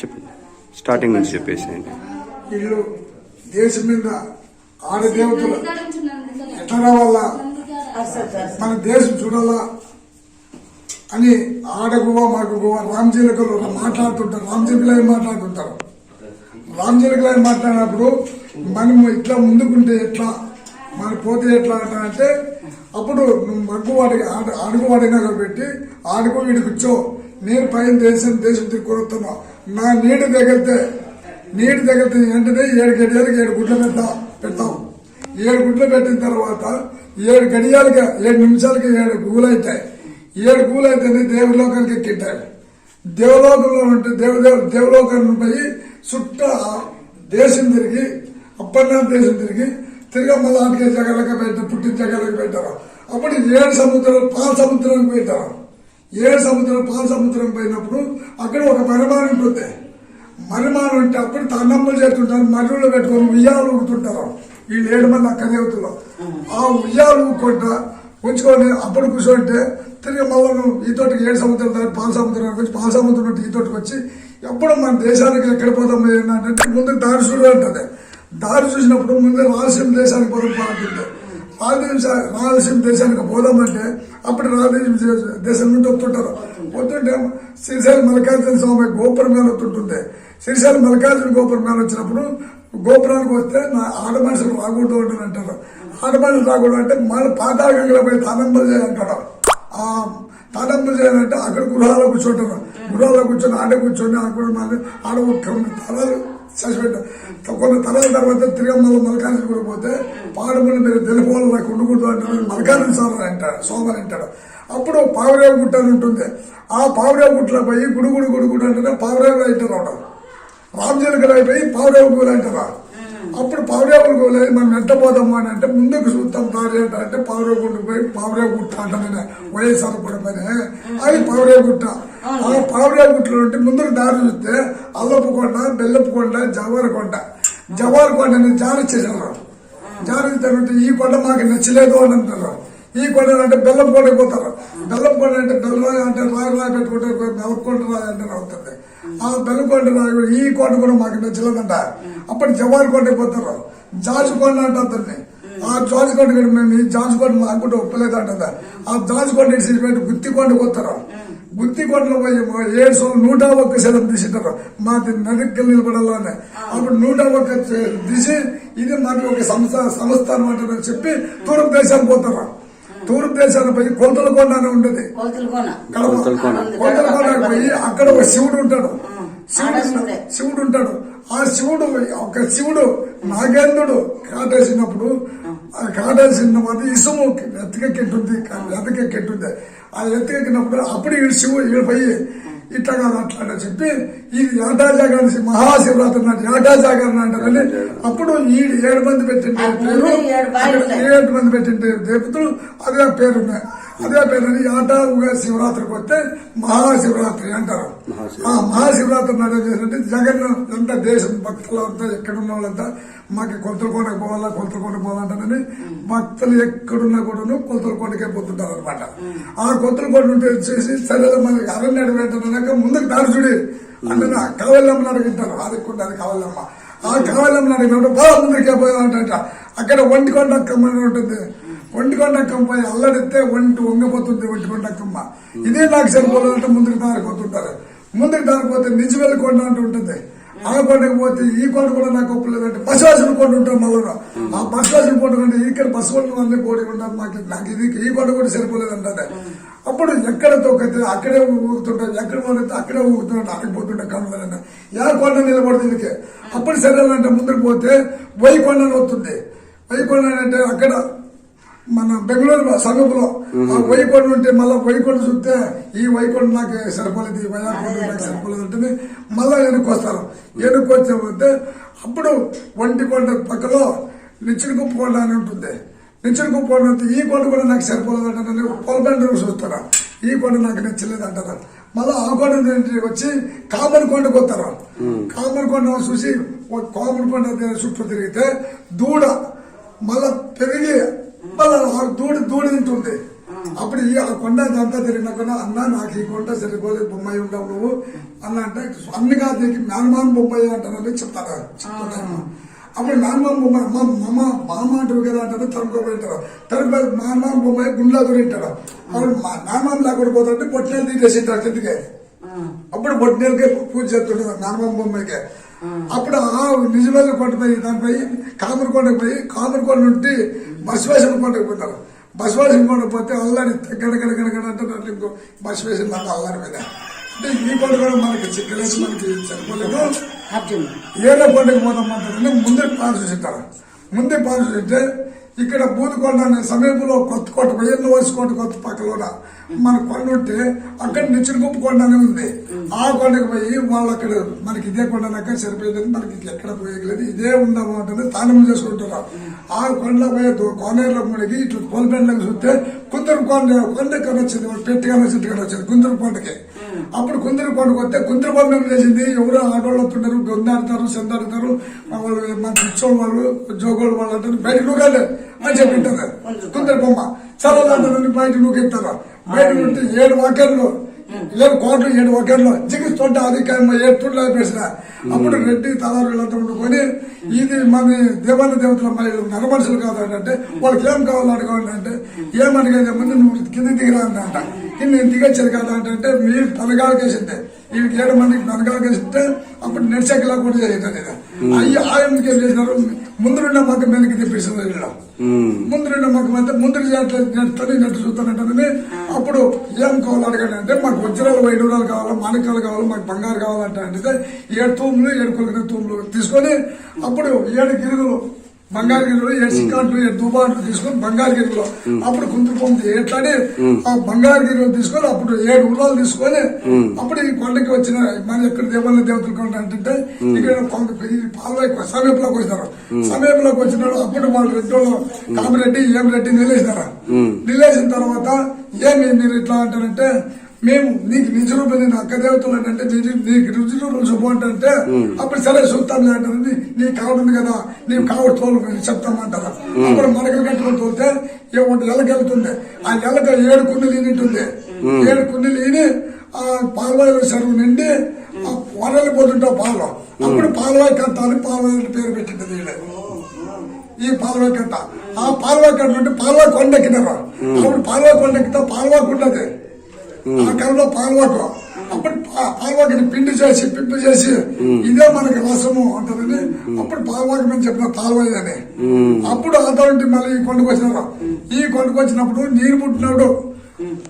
చెప్పు. స్టార్టింగ్ నుంచి చెప్పేసేయండి వీళ్ళు దేశం మీద ఆడదేవతలు ఎట్లా రావాలా? మన దేశం చూడాలా? అని ఆడగువ మాకుగువ రామజీలకలు మాట్లాడుతుంటారు. రామజీలకలు ఏం మాట్లాడుతుంటారు? రామజీలకలు ఏం మాట్లాడినప్పుడు మనము ఇట్లా ముందుకుంటే ఎట్లా? మన పోతే ఎట్లా అంటే అప్పుడు నువ్వు మగ్గువాడి అడుగువాడినా పెట్టి ఆడుకో వీడికి కూర్చో. నేను పైన దేశం దేశం తిరుగుతున్నా నా నీటి తగిలితే నీటి తగిలితే వెంటనే ఏడు గడియాలకి ఏడు గుడ్లు పెడతా పెడతాం ఏడు గుడ్లు పెట్టిన తర్వాత ఏడు గడియాలకి ఏడు నిమిషాలకి ఏడు గుగులు అవుతాయి ఏడు గుగులు అయితేనే దేవలోకానికి ఎక్కింటాయి. దేవలోకంలో ఉంటే దేవదేవ దేవలోకాన్ని పోయి చుట్ట దేశం తిరిగి అప్పన్నాథ్ దేశం తిరిగి తిరిగి మళ్ళీ జగలకు పెట్టారు పుట్టిన జగలకు పెట్టారు అప్పుడు ఏడు సముద్రాలు పాల సముద్రానికి పోయితారు ఏడు సముద్రం పాల సముద్రం పోయినప్పుడు అక్కడ ఒక పరిమాణం ఉంటుంది. మరిమానం అంటే అప్పుడు తన్నమ్మలు చేస్తుంటారు మర్రులు పెట్టుకొని ఉయ్యాలు ఊగుతుంటారు వీళ్ళు ఏడు మంది అక్క దేవతలు. ఆ ఉయ్యాలు ఊకుంటా ఉంచుకొని అప్పుడు కూర్చోంటే తిరిగి మళ్ళీ ఈ తోటికి ఏడు సముద్రం దాటి పాల సముద్రానికి వచ్చి పాల సముద్రం నుండి ఈ తోటికి వచ్చి ఎప్పుడు మన దేశానికి ఎక్కడ పోతాం ఏంటంటే ముందు దారి చూడు అంటది. దారి చూసినప్పుడు ముందు రాయలసీమ దేశానికి పోతాం బాగుంటుంది రాయలసీమ రాయలసీమ దేశానికి పోదామంటే అప్పుడు రాయలసీమ దేశం నుండి వస్తుంటారు. వస్తుంటే శ్రీశైలం మల్లికార్జున స్వామి గోపురం మీద వస్తుంటుంది శ్రీశైలం మల్లికార్జున గోపురం మీద వచ్చినప్పుడు గోపురానికి వస్తే నా ఆడ మనుషులు రాకూడదు అని అంటారు. ఆడ మనుషులు రాకూడదు అంటే మన పాతాళంగా పోయి తానంబలు చేయాలంటారు ఆ చేయాలంటే అక్కడ గృహాల్లో కూర్చుంటారు. గృహాల్లో కూర్చొని ఆడ కూర్చొని అక్కడ ఆడ తలాలు చచ్చిపెట్టారు కొన్ని తరాల తర్వాత తిరిగి మళ్ళీ కూడా పోతే పాడమని మీరు తెలుపుకోవాలి నాకు ఉండకూడదు అంటే మల్కార్జున స్వామి అంటాడు సోమని అంటాడు అప్పుడు పావురేవు గుట్ట అని ఉంటుంది. ఆ పావురేవు గుట్టలో పోయి గుడుగుడు గుడుగుడు అంటేనే పావురేవు అంటారు అవడం పోయి పావురేవు గుడి అంటారు. అప్పుడు పావురేవులు గోలు మనం ఎంటపోదాము అని అంటే ముందుకు చూద్దాం దారి అంటే. పావురేవు గుండు పోయి పావురేవు గుట్ట అంటానే వైఎస్ఆర్ కూడా పైన అది పావురేవు గుట్ట ఆ పావురేవు గుట్టలో ఉంటే ముందుకు దారి చూస్తే అల్లపుకొండ బెల్లపుకొండ జవారకొండ జవారకొండ అని జారి చేశారు జారి అంటే ఈ కొండ మాకు నచ్చలేదు అని అంటారు. ఈ కొండ అంటే బెల్లం కొండ పోతారు. బెల్లం కొండ అంటే బెల్లం అంటే రాయి రాయి పెట్టుకుంటే బెల్లకొండ రాయి అంటే అవుతుంది ఆ కూడా ఈ కొండ కూడా మాకు నచ్చలేదంట. అప్పుడు జవారి కొండ పోతారు జాజి కొండ అంటే అతన్ని. ఆ జాజి కొండ కూడా మేము ఈ జాజి కొండ మాకు కూడా ఒప్పలేదు అంటుంది ఆ పెట్టి గుత్తి కొండ పోతారు గుత్తి కొండలో పోయి ఏడు సంవత్సరం నూట ఒక్క శతం తీసింటారు. మాది నదికి నిలబడాలని. అప్పుడు నూట ఒక్క తీసి ఇది మాకు ఒక సంస్థ సంస్థ అనమాట అని చెప్పి తూర్పు దేశానికి పోతారు తూర్పు దేశానికి పోయి కొంతల కొండ అని ఉంటుంది. కొంతలకోనకి పోయి అక్కడ ఒక శివుడు ఉంటాడు. శివుడు శివుడే. ఉంటాడు. ఆ శివుడు ఒక శివుడు నాగేంద్రుడు కాటేసినప్పుడు ఆ. కాటేసిన వాటి ఇసుము ఎత్తుకెక్కింటుంది ఎత్తకెక్కింటుంది ఆ ఎత్తుకెక్కినప్పుడు అప్పుడు ఈ శివుడు ఈడు పోయి ఇట్లా కాదు అట్లా చెప్పి ఇది ఏటా జాగరణ మహాశివరాత్రి నాటి ఏటా జాగరణ అంటారని అప్పుడు ఈ ఏడు మంది పెట్టిండే ఆ పేరు ఏడు మంది పెట్టిండే దేవతలు అదే పేరు ఉన్నాయి అదే పేరు ఏటా ఉగా శివరాత్రికి వస్తే మహాశివరాత్రి అంటారు. ఆ మహాశివరాత్రి నాడు ఏం చేశారంటే జగన్ అంతా దేశం భక్తులు అంతా ఎక్కడ ఉన్న వాళ్ళంతా మాకు కొలతలకోటకు పోవాలా కొలతలకోటకు పోవాలంటారని భక్తులు ఎక్కడున్నా కూడాను కొలతలకోటకే పోతుంటారు అనమాట ఆ కొలతలకోట ఉంటే వచ్చేసి సరే మనకి అరణ్య అడగంటారన్నాక ముందుకు దారి చూడి. అంటే కావల్లమ్మని అడుగుంటారు. అదకుండా అది కావల్లమ్మ ఆ కావల్లమ్మని అడిగినప్పుడు బాగా ముందుకే పోయాలంట అక్కడ అక్కమ్మ అని ఉంటుంది. ఒంటికొండ అక్కమ్మ అల్లడితే ఒంటి వంగిపోతుంది ఒంటికొండ అక్కమ్మ ఇదే నాకు సరిపోలేదంటే ముందుకు దారిపోతుంటారు. ముందుకు దారిపోతే నిజవెల్లి కొండ అంటూ ఉంటుంది. ఆ కొండకు పోతే ఈ కొండ కూడా నాకు ఒప్పలేదంటే బసవాసిన కొండ ఉంటాం మళ్ళీ ఆ బసవాసిన కొండ కంటే ఇక్కడ బసవన్న అన్ని కోడి ఉంటాం మాకు నాకు ఇది ఈ కొండ కూడా సరిపోలేదంటే అప్పుడు ఎక్కడ తొక్కితే అక్కడే ఊగుతుంటారు. ఎక్కడ పోతే అక్కడే ఊగుతుంటే అక్కడికి పోతుంటే కనుగొన యా కొండ నిలబడుతుంది దీనికి అప్పుడు సరేనంటే ముందుకు పోతే వై కొండ అని వస్తుంది వై కొండ అంటే అక్కడ మన బెంగళూరు సమీపంలో ఆ వైకొండ ఉంటే మళ్ళీ వైకొండ చూస్తే ఈ వైకొండ నాకు సరిపోలేదు ఈ వైకుంఠ నాకు సరిపోలేదు అంటే మళ్ళా వెనక్కి వచ్చే అప్పుడు ఒంటి కొండ పక్కలో నిచ్చిన కుప్ప కొండ అని ఉంటుంది. నిచ్చిన కుప్ప కొండ అంటే ఈ కొండ కూడా నాకు సరిపోలేదు అంటే పొలబండి చూస్తారా ఈ కొండ నాకు నచ్చలేదు అంటారు. మళ్ళీ ఆ కొండ నుండి వచ్చి కామన్ కొండకు వస్తారు. కామన్ కొండ చూసి ఒక కామన్ కొండ చుట్టూ తిరిగితే దూడ మళ్ళా పెరిగి మళ్ళా అప్పుడు ఈ ఆ కొండ అంతా కూడా అన్న నాకు ఈ కొండ సరిపోలేదు బొమ్మాయి ఉండవు నువ్వు. అన్న అంటే అన్ని కాదు నీకు మేనమాన బొమ్మాయి అంటానని చెప్తాను అప్పుడు మేనమాన బొమ్మాయి మా మమ్మ మామ అంటారు కదా అంటే తరుముకోబెట్టారు తరుపు మేనమాన బొమ్మాయి గుండెలో దొరింటాడు అప్పుడు మా లేకుండా పోతుంటే పొట్టిన తీసేసింటారు కిందకి. అప్పుడు బొట్టినీళ్ళకి పూజ చేస్తుంటారు నార్మల్ బొమ్మాయికే. అప్పుడు ఆ నిజమైన కొండపై దానిపై కామరకొండకు పోయి కామరకొండ నుండి బసవేశ్వర కొండకు పోతారు. బసవేశ్వర కొండ పోతే అల్లాడి గడగడ గడగడ అంటే దాంట్లో ఇంకో బసవేశ్వర అంత అల్లాడి మీద అంటే ఈ కొండ కూడా మనకి చిక్కలేదు మనకి సరిపోలేదు అర్జున్ ఏళ్ళ కొండకు పోతాం అంటారని ముందే ప్లాన్ చూసింటారు ముందే ప్లాన్ చూసింటే ఇక్కడ బూదుకొండ అనే సమీపంలో కొత్త కోట వెయ్యి వయసు కొత్త పక్కలోన మన కొండ ఉంటే అక్కడ నిచ్చిన కొండ అని ఉంది. ఆ కొండకు పోయి వాళ్ళు అక్కడ మనకి ఇదే కొండనక్క సరిపోయేది మనకి ఎక్కడ పోయగలేదు. ఇదే ఉందాము అంటే తానం చేసుకుంటున్నాం ఆ కొండలో పోయే కోనేరులో మునిగి ఇట్లా కోల్బెండ్లకు చూస్తే కుందరు కొండ కొండ ఎక్కడ వచ్చింది వాళ్ళు పెట్టిగానే చెట్టుగా వచ్చింది కుందరు కొండకి. అప్పుడు కుందరు కొండకు వస్తే కుందరు కొండ ఏం ఎవరో ఆడవాళ్ళు వస్తుంటారు గొందాడతారు సెందాడతారు వాళ్ళు మన పిచ్చోళ్ళు వాళ్ళు జోగోళ్ళు వాళ్ళు అంటారు బయట నూకాలే అని చెప్పింటారు కుందరు బొమ్మ చల్లదంటారు బయట నూకెత్తారు బయట నుండి ఏడు వాకర్లు ఏడు కోట్లు ఏడు వాక్యాలు జిగిస్తుంటే అధికారం ఏడు తుళ్ళు పేసిన అప్పుడు రెడ్డి తలారు వీళ్ళంతా ఉండుకొని ఇది మన దేవాలయ దేవతల నర మనుషులు కాదు అంటే వాళ్ళకి ఏం కావాలి అడగండి అంటే ఏమడిగేది ముందు నువ్వు కింద దిగిరా అంట కింద దిగొచ్చారు కదా అంటే మీరు వేసిందే వీళ్ళకి ఏడు మందికి తలగాలు వేసింటే అప్పుడు నెట్సెక్కలా కూడా చేసింది ఇది అయ్యి ఆ ఎందుకు ఏం చేసినారు? ముందు రెండో మగ్గ మీదకి తెప్పిస్తుంది వీళ్ళు ముందు రెండో మగ్గం అంటే ముందు నెట్టుతాను నెట్టు చూస్తానంటే అప్పుడు ఏం కావాలి అడగండి అంటే మాకు వజ్రాలు వైడూరాలు కావాలి మాణిక్యాలు కావాలి మాకు బంగారు కావాలంటే అంటే ఏడు తూములు ఏడు కొలిగిన తూములు తీసుకొని అప్పుడు ఏడు గిరుగులు బంగారు గిన్నెలు ఏడు సిక్కాట్లు ఏడు దుబాట్లు తీసుకొని బంగారు గిన్నెలు అప్పుడు కుంతులు పొంది ఎట్లాడి ఆ బంగారు గిన్నెలు తీసుకొని అప్పుడు ఏడు ఉల్లాలు తీసుకొని అప్పుడు ఈ కొండకి వచ్చిన మన ఎక్కడ దేవాలయ దేవతలు కొండ అంటే ఇక్కడ కొండ ఈ పాలవై సమీపంలోకి వచ్చినారు. సమీపంలోకి వచ్చినాడు అప్పుడు వాళ్ళు రెడ్డి కామిరెడ్డి ఏం రెడ్డి నిలేసినారు నిలేసిన తర్వాత ఏమి మీరు ఇట్లా అంటారంటే మేము నీకు నిజ రూపం నేను అక్క దేవతలు అంటే నీకు నీకు రుచి రూపం శుభం అంటే అప్పుడు సరే చూస్తాం అంటారు నీ- నీకు కావుంది కదా నీకు కావడు తోలు చెప్తామంటారు అప్పుడు మనకలు కట్టుకుని తోలితే ఏమంటే ఎలకెళ్తుంది ఆ ఎలక ఏడు కుండలు ఈనింటుంది ఏడు కుండలు ఈని ఆ పాలవాయిల చెరువు నిండి ఆ వరలు పోతుంటే పాలు. అప్పుడు పాలవాయి కట్ట అని పాలవాయి పేరు పెట్టింది వీళ్ళే ఈ పాలవాయి కట్ట. ఆ పాలవాయి కట్ట నుండి పాలవాయి కొండ ఎక్కినారు. అప్పుడు పాలవాయి కొండ ఎక్కితే పాలవాకు ఉండదు ఆ కాలంలో పాలవాకు అప్పుడు పాలవాకిని పిండి చేసి పిప్పి చేసి ఇదే మనకి రసము అంటారని అప్పుడు పాలవాకి మేము చెప్పిన పాలవాయి అని. అప్పుడు అటువంటి మళ్ళీ ఈ కొండకు వచ్చినారు. ఈ కొండకు వచ్చినప్పుడు నీరు పుట్టినాడు